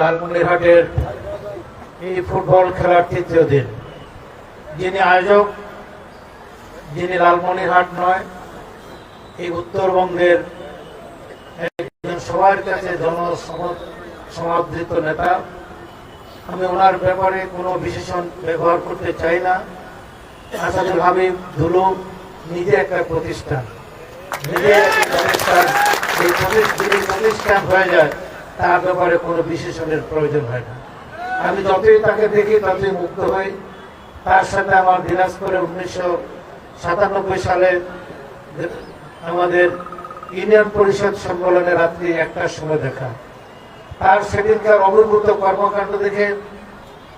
লালমনিরহাটের এই ফুটবল খেলার তৃতীয় দিন। যিনি আয়োজক, যিনি লালমনিরহাট নয়, এই উত্তরবঙ্গের সবার কাছে জনসমাদৃত নেতা। আমি ওনার ব্যাপারে কোনো বিশেষণ ব্যবহার করতে চাই না। আসাদুল হাবিব ধুলু নিজে একটা প্রতিষ্ঠান। নিজে একটা প্রতিষ্ঠান। এই প্রতিষ্ঠান হয়ে যায় তার ব্যাপারে কোনো বিশেষণের প্রয়োজন হয় না। আমি যতই তাকে দেখি, ততই মুগ্ধ হই। তার সাথে আমার দিনাজপুরে উনিশশো সাতানব্বই সালে আমাদের ইউনিয়ন পরিষদ সম্মেলনে রাত্রি একটার সময় দেখা। তার সেদিনকার অভিভূত কর্মকাণ্ড দেখে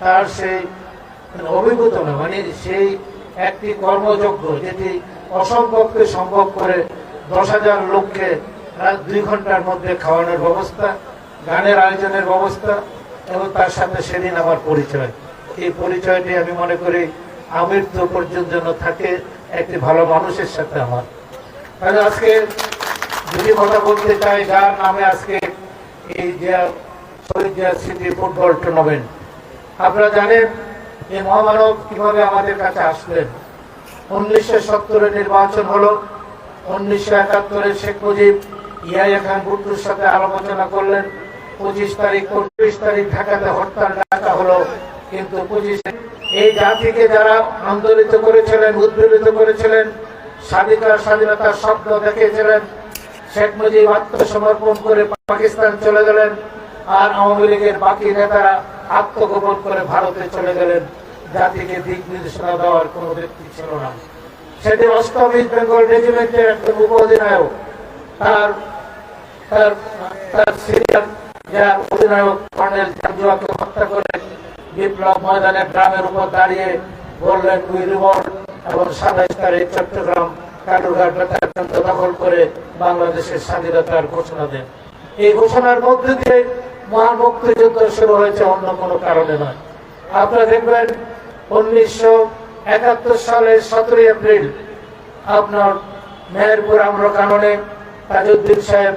তার সেই অভিভূত না মানে সেই একটি কর্মযজ্ঞ যেটি অসম্ভবকে সম্ভব করে দশ হাজার লোককে দুই ঘণ্টার মধ্যে খাওয়ানোর ব্যবস্থা গানের আয়োজনের ব্যবস্থা এবং তার সাথে সেদিন আমার পরিচয়। এই পরিচয়টি আমি মনে করি আমির আমৃত্যু পর্যন্ত যেন থাকে, একটি ভালো মানুষের সাথে আমার। তাহলে আজকে যদি কথা বলতে চাই, যার নামে আজকে এই যে শহীদ জিয়া স্মৃতি ফুটবল টুর্নামেন্ট। আপনারা জানেন, এই মহামানব কীভাবে আমাদের কাছে আসলেন? উনিশশো সত্তরের নির্বাচন হলো। উনিশশো একাত্তরের শেখ মুজিব ইয়াহিয়া খান ভুট্টোর সাথে আলোচনা করলেন। পঁচিশ তারিখ পঁচিশ তারিখ ঢাকাতে হরতাল ডাকা হলো। কিন্তু পঁচিশ এই জাতিকে যারা আন্দোলিত করেছিলেন, উদ্বেলিত করেছিলেন স্বাধীনতা স্বাধীনতার স্বপ্ন দেখেছিলেন শেখ মুজিব আত্মসমর্পণ করে পাকিস্তান চলে গেলেন আর আওয়ামী লীগের বাকি নেতারা আত্মগোপন করে ভারতে চলে গেলেন। জাতিকে দিক নির্দেশনা দেওয়ার কোনো ব্যক্তি ছিল না। সেদিন অষ্টম ইস্ট বেঙ্গল রেজিমেন্টের একজন উপ অধিনায়ক তার সিরিয়ার বাংলাদেশের স্বাধীনতার ঘোষণা দেন। এই ঘোষণার মধ্যে দিয়ে মহান মুক্তিযুদ্ধ শুরু হয়েছে অন্য কোনো কারণে নয়। আপনারা দেখবেন উনিশশো একাত্তর সালের সতেরোই এপ্রিল আপনার মেহেরপুর আম্র কাননে তাজউদ্দিন সাহেব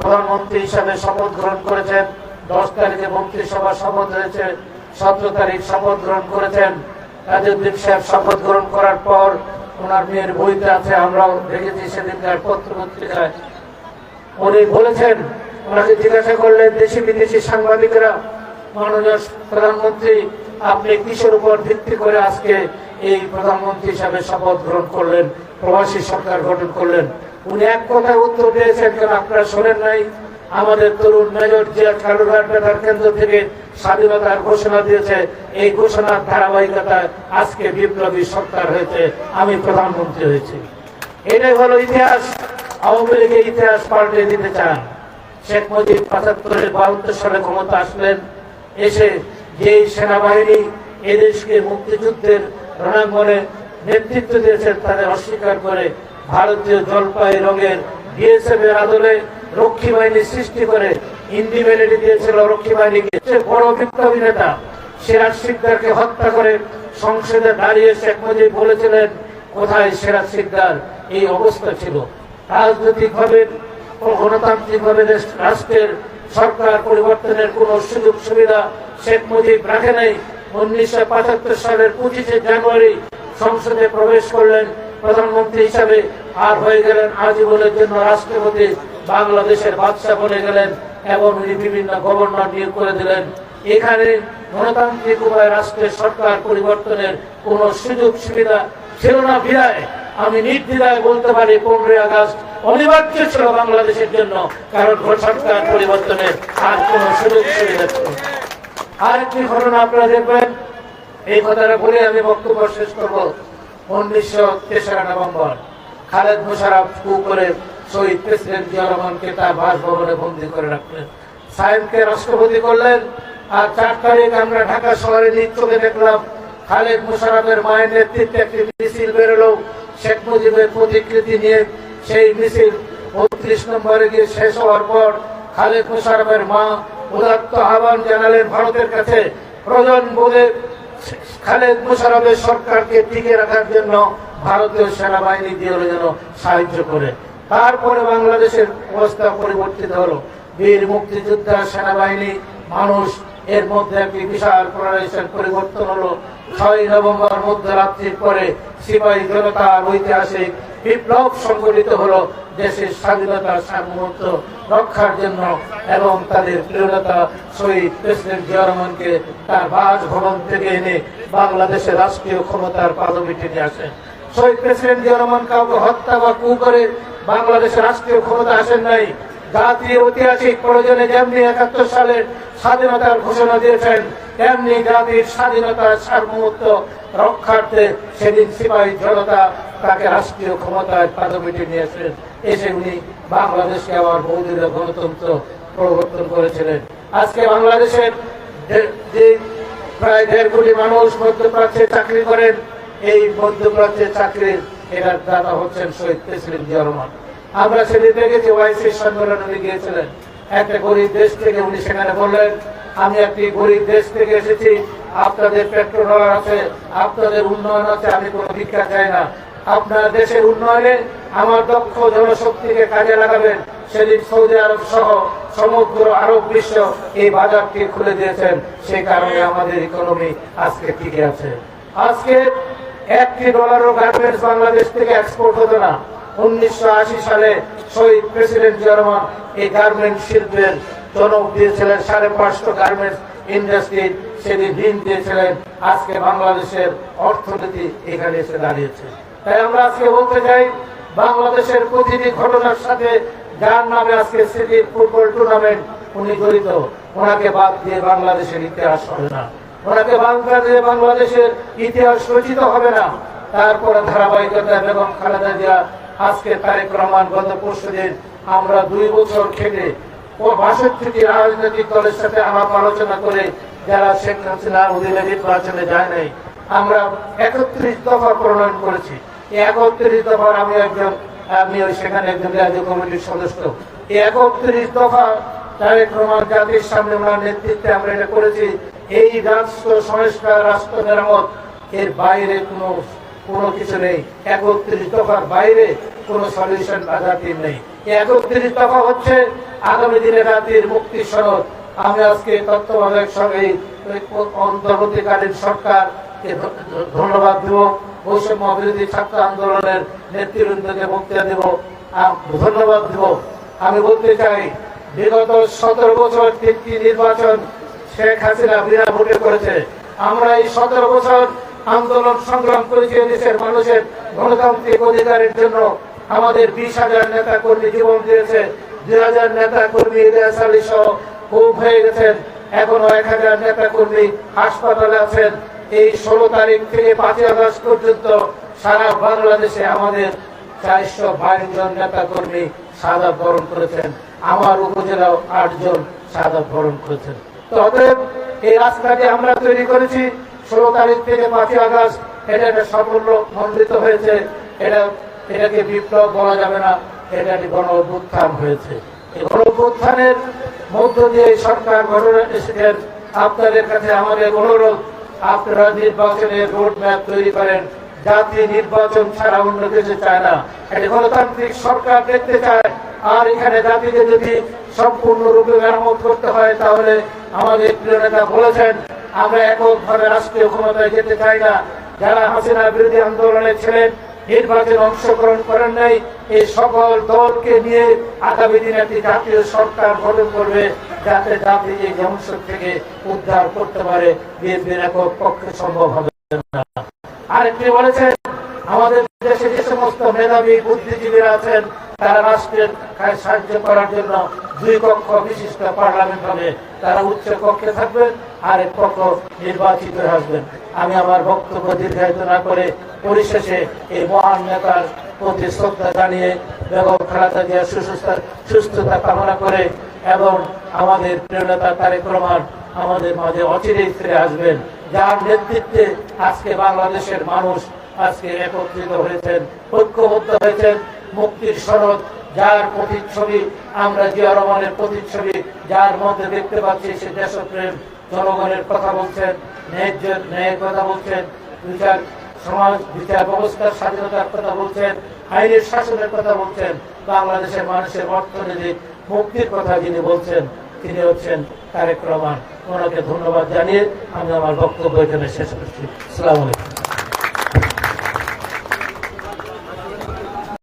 প্রধানমন্ত্রী হিসাবে শপথ গ্রহণ করেছেন। দশ তারিখে মন্ত্রিসভা শপথ হয়েছে সতেরো তারিখ শপথ গ্রহণ করেছেন। তাজউদ্দিন সাহেব শপথ গ্রহণ করার পর ওনার মেয়ের বইতে আছে, আমরাও দেখেছি সেদিনকার পত্র পত্রিকায় উনি বলেছেন, ওনাকে জিজ্ঞাসা করলেন, দেশি বিদেশি সাংবাদিকরা, মাননীয় প্রধানমন্ত্রী, আপনি কিসের উপর ভিত্তি করে আজকে এই প্রধানমন্ত্রী হিসাবে শপথ গ্রহণ করলেন? প্রবাসী সরকার গঠন করলেন। উনি এক কথায় উত্তর দিয়েছেন, কেন আপনারা শোনেন নাই? আমাদের তরুণ মেজর জিয়া কালুরঘাট বেতার কেন্দ্র থেকে স্বাধীনতার ঘোষণা দিয়েছে। এই ঘোষণার ধারাবাহিকতায় আজকে বিপ্লবী সরকার হয়েছে। আমি প্রধানমন্ত্রী হয়েছি। এটাই হলো ইতিহাস। আওয়ামী লীগের ইতিহাস পাল্টে দিতে চান। শেখ মুজিব পঁচাত্তরের বাহাত্তর সালে ক্ষমতা আসলেন। এসে যে সেনাবাহিনী এদেশকে মুক্তিযুদ্ধের রণাঙ্গনে নেতৃত্ব দিয়েছেন তাদের অস্বীকার করে ভারতীয় জলপাই রঙের বিএসএফ এর আদলে রক্ষী বাহিনী সৃষ্টি করে ইন্ডিপেন্ডেন্ট দিয়েছিল রক্ষী বাহিনীকে। সে বড় বিপ্লবী নেতা সিরাজ সিকদারকে হত্যা করে সংসদে দাঁড়িয়ে শেখ মুজিব বলেছিলেন, কোথায় সিরাজ সিকদার এই অবস্থা ছিল। রাজনৈতিকভাবে, গণতান্ত্রিকভাবে রাষ্ট্রের সরকার পরিবর্তনের কোন সুযোগ সুবিধা শেখ মুজিব রাখে নাই। উনিশশো পঁচাত্তর সালের পঁচিশে জানুয়ারি সংসদে প্রবেশ করলেন প্রধানমন্ত্রী হিসাবে আর হয়ে গেলেন আজীবনের জন্য রাষ্ট্রপতি। বাংলাদেশের বাদশাহ বনে গেলেন এবং উনি বিভিন্ন গভর্নর নিয়োগ করে দিলেন। এখানে গণতান্ত্রিক উপায় রাষ্ট্রের সরকার পরিবর্তনের কোন সুযোগ সুবিধা ছিল না বিদায় আমি নির্দ্বিধায় বলতে পারি পনেরোই আগস্ট অনিবার্য ছিল বাংলাদেশের জন্য, কারণ সরকার পরিবর্তনের আর কোন সুযোগ সুবিধা ছিল। আরেকটি ঘটনা আপনারা দেখবেন। এই কথাটা বলে আমি বক্তব্য শেষ করব। উনিশশো তেসরা নভেম্বর, খালেদ মোশারফ কু করে শহীদ প্রেসিডেন্ট তার বাসভবনে বন্দী করে রাখলেন। সাহেবকে রাষ্ট্রপতি করলেন। আর চার তারিখ আমরা ঢাকা শহরে নিজ দেখলাম, খালেদ মোশারফের মায়ের নেতৃত্বে একটি মিছিল বেরোলো। শেখ মুজিবের প্রতিকৃতি নিয়ে সেই মিছিল বত্রিশ নম্বরে গিয়ে শেষ হওয়ার পর খালেদ মুশারফের মা উদাত্ত আহ্বান জানালেন ভারতের কাছে, প্রয়োজন বোধে খালেদ মুশারফের সরকারকে টিকে রাখার জন্য ভারতীয় সেনাবাহিনী দিয়ে যেন সাহায্য করে। তারপরে বাংলাদেশের অবস্থা পরিবর্তিত হলো। বীর মুক্তিযোদ্ধা সেনাবাহিনী, মানুষ, এর মধ্যে একটি বিশাল পরিবর্তন পরিবর্তন হলো। ছয় নভেম্বর মধ্যরাত্রির পরে সিপাহী জনতার ঐতিহাসিক বিপ্লব সংগঠিত হলো দেশের স্বাধীনতা সার্বভৌমত্ব রক্ষার জন্য এবং তাদের প্রিয়তা শহীদ প্রেসিডেন্ট জিয়া রহমানকে তার বাসভবন থেকে এনে বাংলাদেশের রাষ্ট্রীয় ক্ষমতার পাদবিটি নিয়ে আসেন শহীদ প্রেসিডেন্ট জিয়া রহমান কাউকে হত্যা বা কু করে বাংলাদেশের রাষ্ট্রীয় ক্ষমতা আসেন নাই। জাতীয় ঐতিহাসিক প্রয়োজনে যেমনি একাত্তর সালে স্বাধীনতার ঘোষণা দিয়েছেন, তেমনি জাতির স্বাধীনতার সার্বভৌমত্ব রক্ষার্থে সেদিন সিপাহী জনতা তাকে রাষ্ট্রীয় ক্ষমতায় পাদবিটি নিয়েছেন। এসে উনি বাংলাদেশকে আবার বহুদলীয় গণতন্ত্র প্রবর্তন করেছিলেন। আজকে বাংলাদেশের যে- প্রায় দেড় কোটি মানুষ মধ্যপ্রাচ্যে চাকরি করেন, এই মধ্যপ্রাচ্যের চাকরির এটার দাতা হচ্ছেন শহীদ প্রেসিডেন্ট জিয়া রহমান। আমরা সেদিন দেখেছি ওয়াইসি সম্মেলনে উনি গিয়েছিলেন। একটা গরিব দেশ থেকে উনি সেখানে বললেন, আমি একটি গরিব দেশ থেকে এসেছি, আপনাদের পেট্রোল আছে, আপনাদের উন্নয়ন আছে, আমি কোনো ভিক্ষা চাই না। আপনার দেশের উন্নয়নে আমার দক্ষ জনশক্তিকে কাজে লাগাবেন। সেদিন সৌদি আরব সহ সমগ্র আরব বিশ্ব এই বাজারটি খুলে দিয়েছেন। সে কারণে আমাদের ইকোনমি আজকে টিকে আছে। আজকে একটি ডলারও গার্মেন্টস বাংলাদেশ থেকে এক্সপোর্ট হতো না। উনিশশো আশি সালে শহীদ প্রেসিডেন্ট জিয়া রহমান এই গার্মেন্ট শিল্পের জনক দিয়েছিলেন সাড়ে পাঁচশো গার্মেন্টস ইন্ডাস্ট্রি সেদিন ঋণ দিয়েছিলেন। আজকে বাংলাদেশের অর্থনীতি এখানে এসে দাঁড়িয়েছে। তাই আমরা আজকে বলতে চাই, বাংলাদেশের প্রতিটি ঘটনার সাথে যার নামে আজকে সিটি ফুটবল টুর্নামেন্ট উনি জড়িত, ওনাকে বাদ দিয়ে বাংলাদেশের ইতিহাস হবে না। ওনাকে বাদ দিয়ে বাংলাদেশের ইতিহাস রচিত হবে না। তারপরে ধারাবাহিকতা বেগম খালেদা জিয়া আজকে তারেক রহমান, গত পরশু দিন আমরা দুই বছর খেটে ও বাষট্টিটি রাজনৈতিক দলের সাথে আলাপ আলোচনা করে যারা শেখ হাসিনার অধীনে নির্বাচনে যায় নাই, আমরা একত্রিশ দফা প্রণয়ন করেছি। একত্রিশ দফার আমি একজন, আমি ওই সেখানে একজন রাজ্য কমিটির সদস্য। এই একত্রিশ দফা তারেক রহমান জাতির সামনে ওনার নেতৃত্বে আমরা এটা করেছি। এই রাষ্ট্র সংস্কার, রাষ্ট্র মেরামত এর বাইরে কোনো কোনো কিছু নেই। একত্রিশ দফার বাইরে কোনো সলিউশন নেই। হচ্ছে আগামী দিনে আমি আজকে অন্তর্বর্তীকালীন ধন্যবাদ বিরোধী ছাত্র আন্দোলনের নেতৃবৃন্দকে বক্তৃতা দেব। ধন্যবাদ দেব। আমি বলতে চাই, বিগত সতেরো বছর তিনটি নির্বাচন শেখ হাসিনা বিনা ভোটে করেছে। আমরা এই সতেরো বছর আন্দোলন সংগ্রাম করেছি দেশের মানুষের গণতান্ত্রিক অধিকারের জন্য। আমাদের বিশ হাজার নেতা কর্মী জীবন দিয়েছে দুই হাজার নেতা কর্মী আলী সহ খুব হয়ে গেছেন, এখনও এক হাজার নেতা কর্মী হাসপাতালে আছেন। এই ষোলো তারিখ থেকে পাঁচই আগস্ট পর্যন্ত সারা বাংলাদেশে আমাদের চারশো বাইশ জন নেতা কর্মী সাদা বরণ করেছেন। আমার উপজেলাও আটজন সাদা বরণ করেছেন। তো অতএব এই রাস্তাটি আমরা তৈরি করেছি। ষোলো তারিখ থেকে পাঁচই আগস্ট, এটা একটা সাফল্য মন্ডিত হয়েছে। এটা এটাকে বিপ্লব বলা যাবে না এটা গণ অভ্যুত্থান হয়েছে। এই গণ অভ্যুত্থানের মধ্য দিয়ে সরকার গঠন এসেছেন। আপনাদের কাছে আমাদের অনুরোধ, আপনারা নির্বাচনের রোড ম্যাপ তৈরি করেন। জাতি নির্বাচন ছাড়া অন্য কিছু চায় না। একটি গণতান্ত্রিক সরকার দেখতে চায়। আর এখানে জাতিকে যদি সম্পূর্ণরূপে মেরামত করতে হয়, তাহলে আমাদের প্রিয় নেতা বলেছেন, আমরা এককভাবে রাষ্ট্রীয় ক্ষমতায় যেতে চাই না। যারা হাসিনা বিরোধী আন্দোলনে ছিলেন নির্বাচনে অংশগ্রহণ করেন নাই এই সকল দলকে নিয়ে আগামী দিনে একটি জাতীয় সরকার গঠন করবে যাতে জাতি এই ধ্বংস থেকে উদ্ধার করতে পারে। বিএনপির একক পক্ষে সম্ভব হবে না। আরেকটি বলেছেন, আমাদের দেশে যে সমস্ত মেধাবী বুদ্ধিজীবীরা আছেন তারা রাষ্ট্রের সাহায্য করার জন্য দুই কক্ষ বিশিষ্ট পার্লামেন্ট হবে। তারা উচ্চ কক্ষে থাকবেন আর এক পক্ষ নির্বাচিত আসবেন। আমি আমার বক্তব্য দীর্ঘায়িত না করে পরিশেষে এই মহান নেতার প্রতি শ্রদ্ধা জানিয়ে বেগম খালেদা জিয়া সুস্থতা সুস্থতা কামনা করে এবং আমাদের প্রিয় নেতা আমাদের মাঝে অচিরেই ফিরে আসবেন। যার নেতৃত্বে আজকে বাংলাদেশের মানুষ আজকে একত্রিত হয়েছেন, ঐক্যবদ্ধ হয়েছেন। মুক্তির সনদ, যার প্রতিচ্ছবি, আমরা জিয়া রহমানের প্রতিচ্ছবি, যার মধ্যে দেখতে পাচ্ছি সে দেশপ্রেম, জনগণের কথা বলছেন, ন্যায্য ন্যায়ের কথা বলছেন, বিচার, সমাজ, বিচার ব্যবস্থার স্বাধীনতার কথা বলছেন, আইনের শাসনের কথা বলছেন, বাংলাদেশের মানুষের অর্থনৈতিক মুক্তির কথা যিনি বলছেন, তিনি হচ্ছেন তারেক রহমান। ওনাকে ধন্যবাদ জানিয়ে আমি আমার বক্তব্য এখানে শেষ করছি। আলাইকুম।